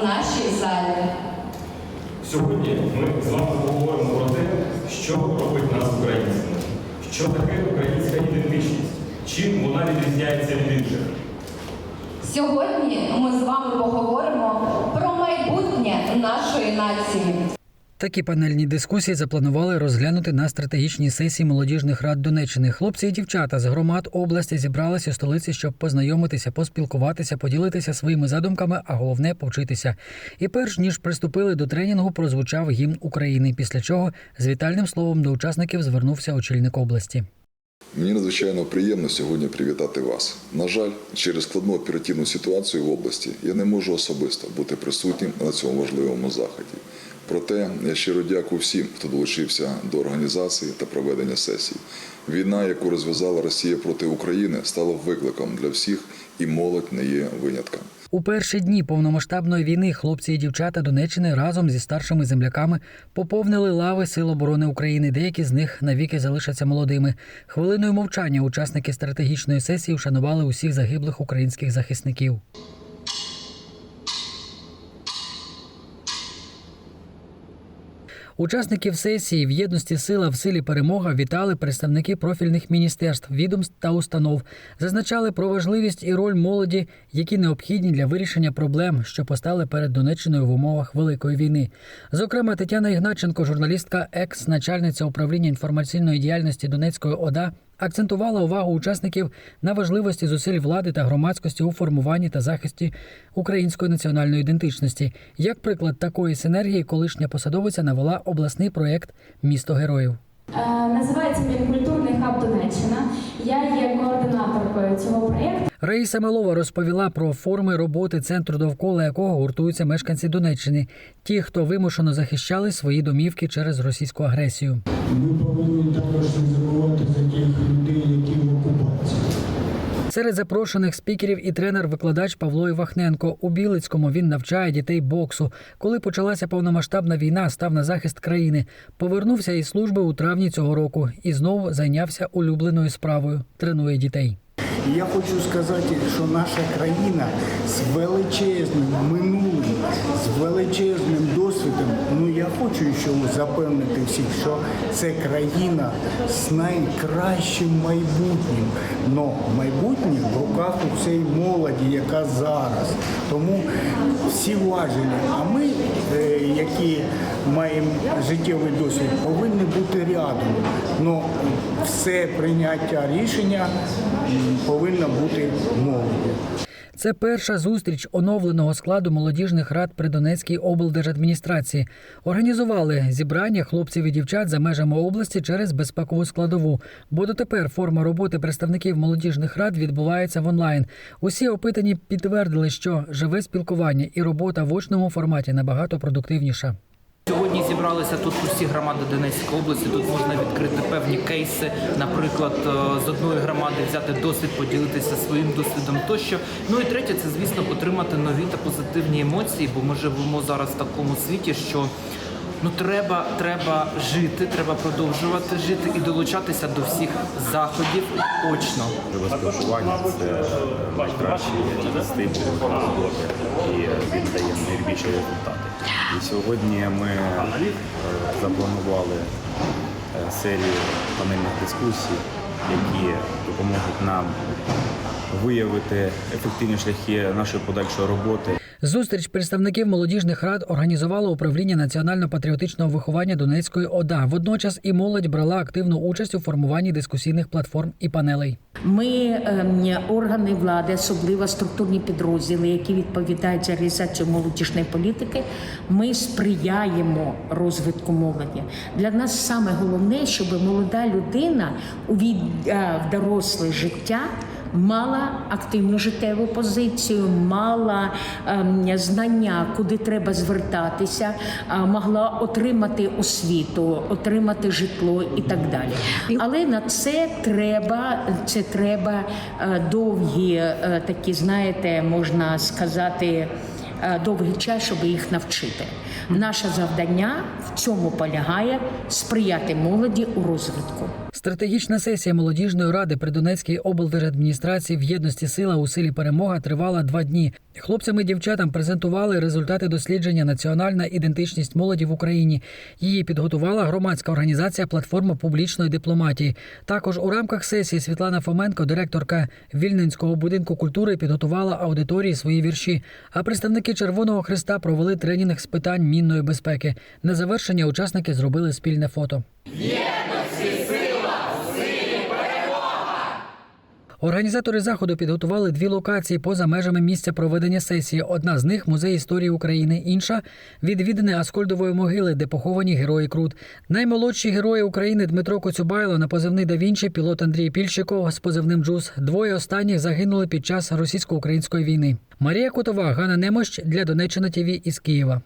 в нашій залі. Сьогодні ми з вами поговоримо про те, що робить нас українцями, що таке українська ідентичність, чим вона відрізняється від інших. Сьогодні ми з вами поговоримо про майбутнє нашої нації. Такі панельні дискусії запланували розглянути на стратегічній сесії молодіжних рад Донеччини. Хлопці і дівчата з громад області зібралися у столиці, щоб познайомитися, поспілкуватися, поділитися своїми задумками, а головне повчитися. І перш ніж приступили до тренінгу, прозвучав гімн України. Після чого з вітальним словом до учасників звернувся очільник області. Мені надзвичайно приємно сьогодні привітати вас. На жаль, через складну оперативну ситуацію в області я не можу особисто бути присутнім на цьому важливому заході. Проте я щиро дякую всім, хто долучився до організації та проведення сесії. Війна, яку розв'язала Росія проти України, стала викликом для всіх, і молодь не є винятком. У перші дні повномасштабної війни хлопці і дівчата Донеччини разом зі старшими земляками поповнили лави Сил оборони України. Деякі з них навіки залишаться молодими. Хвилиною мовчання учасники стратегічної сесії вшанували усіх загиблих українських захисників. Учасників сесії в єдності сила в силі перемога вітали представники профільних міністерств, відомств та установ, зазначали про важливість і роль молоді, які необхідні для вирішення проблем, що постали перед Донеччиною в умовах великої війни. Зокрема, Тетяна Ігначенко, журналістка, екс-начальниця управління інформаційної діяльності Донецької ОДА, акцентувала увагу учасників на важливості зусиль влади та громадськості у формуванні та захисті української національної ідентичності. Як приклад такої синергії, колишня посадовиця навела обласний проєкт Місто героїв. Е, Називається він культурний хаб Донеччина. Я є координаторкою цього проєкту. Раїса Мелова розповіла про форми роботи центру, довкола якого гуртуються мешканці Донеччини, ті, хто вимушено захищали свої домівки через російську агресію. Ми повинні також не забувати за тих людей, які в окупації. Серед запрошених спікерів і тренер-викладач Павло Івахненко. У Білицькому він навчає дітей боксу. Коли почалася повномасштабна війна, став на захист країни. Повернувся із служби у травні цього року і знову зайнявся улюбленою справою тренує дітей. Я хочу сказати, що наша країна з величезним минулим, з величезним я хочу ще запевнити всіх, що це країна з найкращим майбутнім. Но майбутнє в руках у цій молоді, яка зараз. Тому всі важелі. А ми, е, які маємо життєвий досвід, повинні бути рядом. Но все прийняття рішення повинно бути молоді. Це перша зустріч оновленого складу молодіжних рад при Донецькій облдержадміністрації. Організували зібрання хлопців і дівчат за межами області через безпекову складову. Бо дотепер форма роботи представників молодіжних рад відбувається в онлайн. Усі опитані підтвердили, що живе спілкування і робота в очному форматі набагато продуктивніша. Сьогодні зібралися тут усі громади Донецької області. Тут можна відкрити певні кейси, наприклад, е, з одної громади взяти досвід, поділитися своїм досвідом тощо. Ну і третє, це звісно отримати нові та позитивні емоції, бо ми живемо зараз в такому світі, що ну треба, треба жити, треба продовжувати жити і долучатися до всіх заходів очно. Живе спілкування це найкращий стимул роботи і він дає найбільші результати. І сьогодні ми е, запланували е, серію панельних дискусій, які допоможуть нам виявити ефективні шляхи нашої подальшої роботи. Зустріч представників молодіжних рад організувало управління національно-патріотичного виховання Донецької ОДА. Водночас і молодь брала активну участь у формуванні дискусійних платформ і панелей. Ми ем, органи влади, особливо структурні підрозділи, які відповідають за реалізацію молодіжної політики. Ми сприяємо розвитку молоді. Для нас саме головне, щоб молода людина у е, в доросле життя. Мала активну життєву позицію, мала ем, знання, куди треба звертатися, а, могла отримати освіту, отримати житло і так далі. Але на це треба, це треба е, довгі, е, такі, знаєте, можна сказати, е, довгий час, щоб їх навчити. Наше завдання в цьому полягає сприяти молоді у розвитку. Стратегічна сесія молодіжної ради при Донецькій облдержадміністрації в єдності сила у силі перемога тривала два дні. Хлопцям і дівчатам презентували результати дослідження Національна ідентичність молоді в Україні. Її підготувала громадська організація Платформа публічної дипломатії. Також у рамках сесії Світлана Фоменко, директорка Вільненського будинку культури, підготувала аудиторії свої вірші. А представники Червоного Христа провели тренінг з питань мінної безпеки. На завершення учасники зробили спільне фото. Організатори заходу підготували дві локації поза межами місця проведення сесії. Одна з них музей історії України, інша відвідини Аскольдової могили, де поховані герої Крут. Наймолодші герої України Дмитро Коцюбайло на позивний да пілот Андрій Пільщиков з позивним Джус. Двоє останніх загинули під час російсько-української війни. Марія Котова, Ганна Немощ для Донеччина ТВ із Києва.